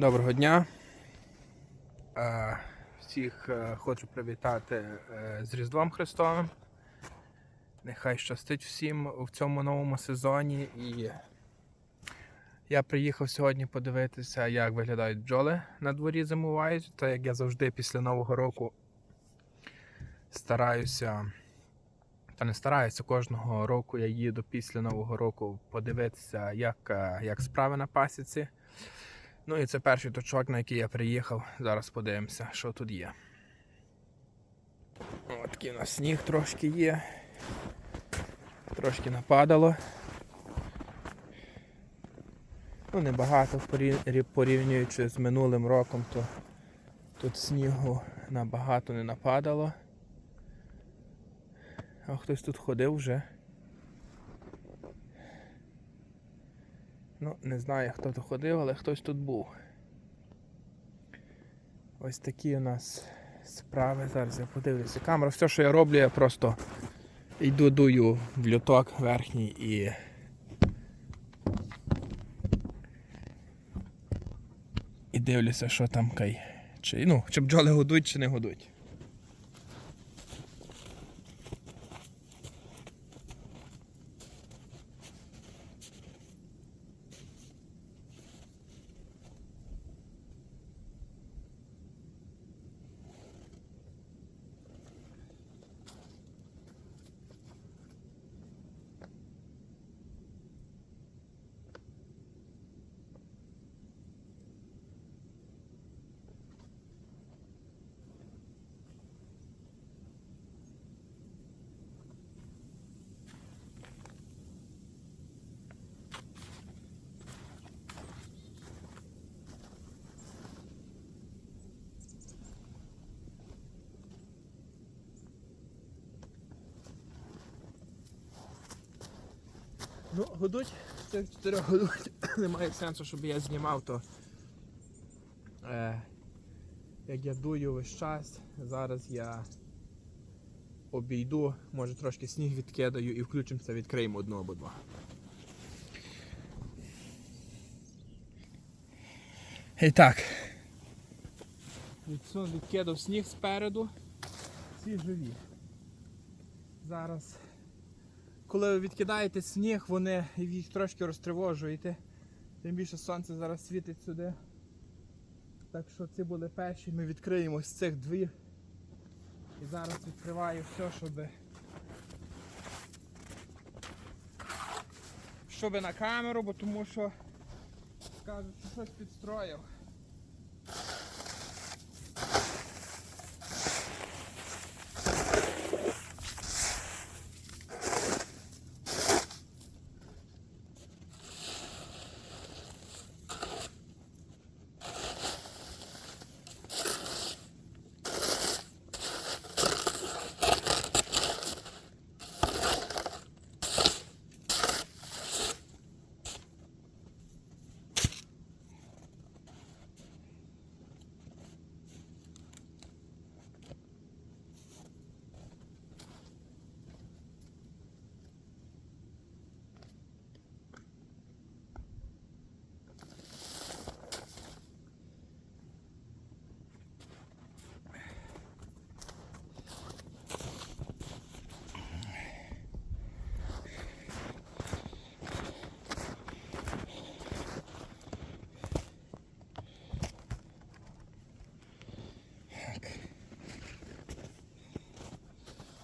Доброго дня. Е, Всіх е, хочу привітати е, з Різдвом Христовим. Нехай щастить всім в цьому новому сезоні. І я приїхав сьогодні подивитися, як виглядають бджоли на дворі зимувають. Та як я завжди після Нового року стараюся, та не стараюся, кожного року я їду після Нового року подивитися, як, як справи на пасіці. Ну і це перший точок, на який я приїхав. Зараз подивимося, що тут є. От такий у нас сніг трошки є. Трошки нападало. Ну, небагато порівнюючи з минулим роком, то тут снігу набагато не нападало. А хтось тут ходив вже. Ну, не знаю, хто тут ходив, але хтось тут був. Ось такі у нас справи. Зараз я подивлюся. Камера, все, що я роблю, я просто йду дую в люток верхній і. І дивлюся, що там кай. Чи, ну, чи бджоли годуть, чи не годуть. Годуть, цих чотирьох годуть. Немає сенсу, щоб я знімав, то е, як я дую весь час, зараз я обійду, може трошки сніг відкидаю і включимося, відкриємо одну або два. І так. Відсун відкидав сніг спереду. Всі живі. Зараз коли ви відкидаєте сніг, вони їх трошки розтривожуєте. Тим більше сонце зараз світить сюди. Так що ці були перші, ми відкриємо з цих дві. І зараз відкриваю все, щоб. Щоб на камеру, бо тому що скажуть, що щось підстроїв.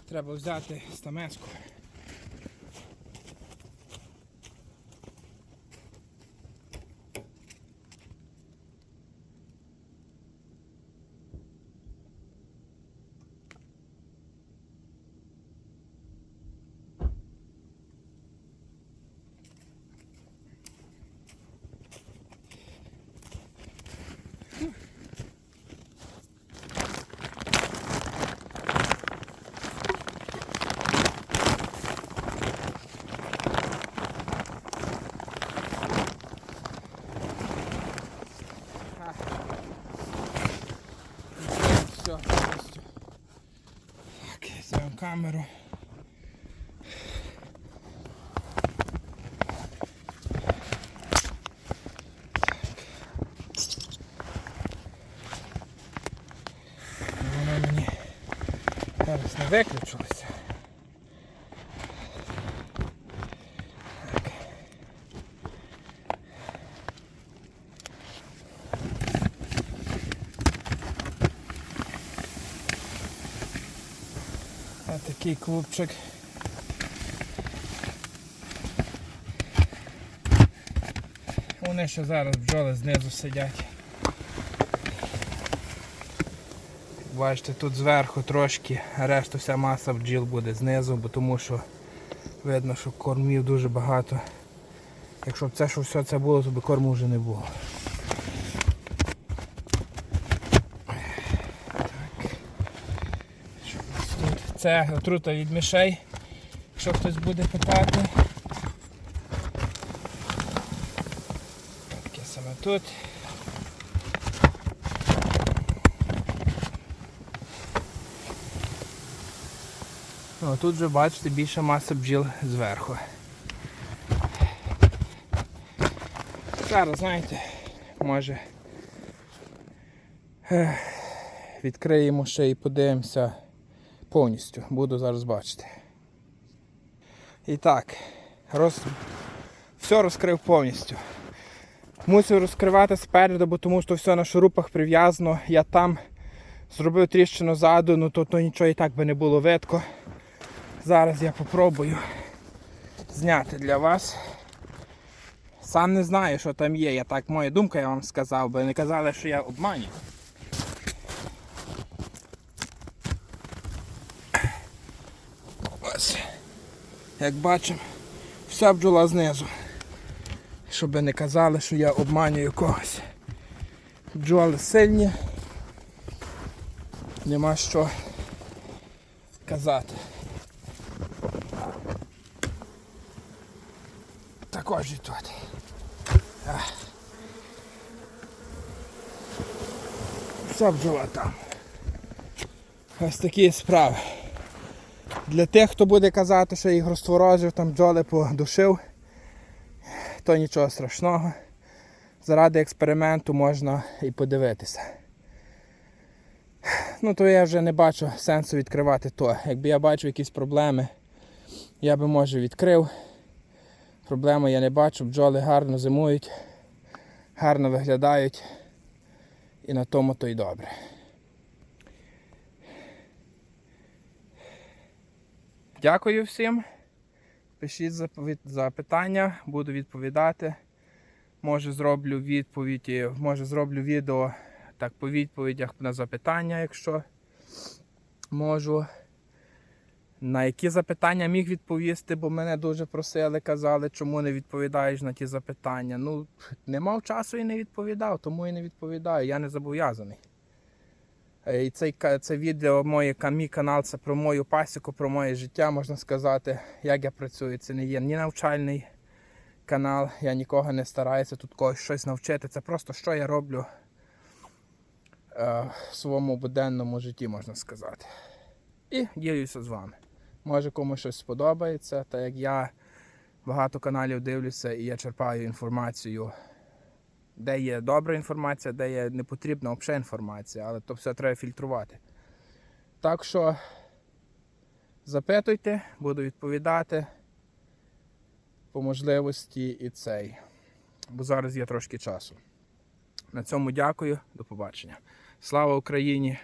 Треба взяти стамеску. камеру. Вона мені зараз не виключилася. Такий клубчик. Вони ще зараз бджоли знизу сидять. Бачите, тут зверху трошки, а решта вся маса бджіл буде знизу, бо тому що видно, що кормів дуже багато. Якщо б це що все це було, то би корму вже не було. Так. Що у нас тут? Це отрута від мишей, якщо хтось буде питати. Таке саме тут. О, тут вже бачите більша маса бджіл зверху. Зараз, знаєте, може відкриємо ще і подивимося повністю. Буду зараз бачити. І так, роз... все розкрив повністю. Мусив розкривати спереду, бо тому що все на шурупах прив'язано. Я там зробив тріщину ззаду, ну то, то нічого і так би не було видко. Зараз я попробую зняти для вас. Сам не знаю, що там є. Я так, моя думка, я вам сказав, бо не казали, що я обманю. Ось. Як бачимо, вся бджола знизу. Щоб не казали, що я обманюю когось. Бджоли сильні. Нема що казати. Також і тут. Вся бджола там. Ось такі справи. Для тих, хто буде казати, що їх розтворожив, там бджоли подушив, то нічого страшного. Заради експерименту можна і подивитися. Ну, то я вже не бачу сенсу відкривати то. Якби я бачив якісь проблеми, я би може відкрив. Проблеми я не бачу, бджоли гарно зимують, гарно виглядають і на тому то й добре. Дякую всім. Пишіть запитання, буду відповідати. Може зроблю відповідь, і- може зроблю відео так по відповідях на запитання, якщо можу. На які запитання міг відповісти, бо мене дуже просили, казали, чому не відповідаєш на ті запитання. Ну, не мав часу і не відповідав, тому і не відповідаю. Я не зобов'язаний. Е, І цей, це відео, моє, мій канал, це про мою пасіку, про моє життя, можна сказати, як я працюю. Це не є ні навчальний канал, я нікого не стараюся тут когось щось навчити. Це просто що я роблю е, в своєму буденному житті, можна сказати. І ділюся з вами. Може комусь щось сподобається, так як я багато каналів дивлюся і я черпаю інформацію, де є добра інформація, де є непотрібна взагалі інформація, але то все треба фільтрувати. Так що запитуйте, буду відповідати по можливості і цей. Бо зараз є трошки часу. На цьому дякую, до побачення. Слава Україні!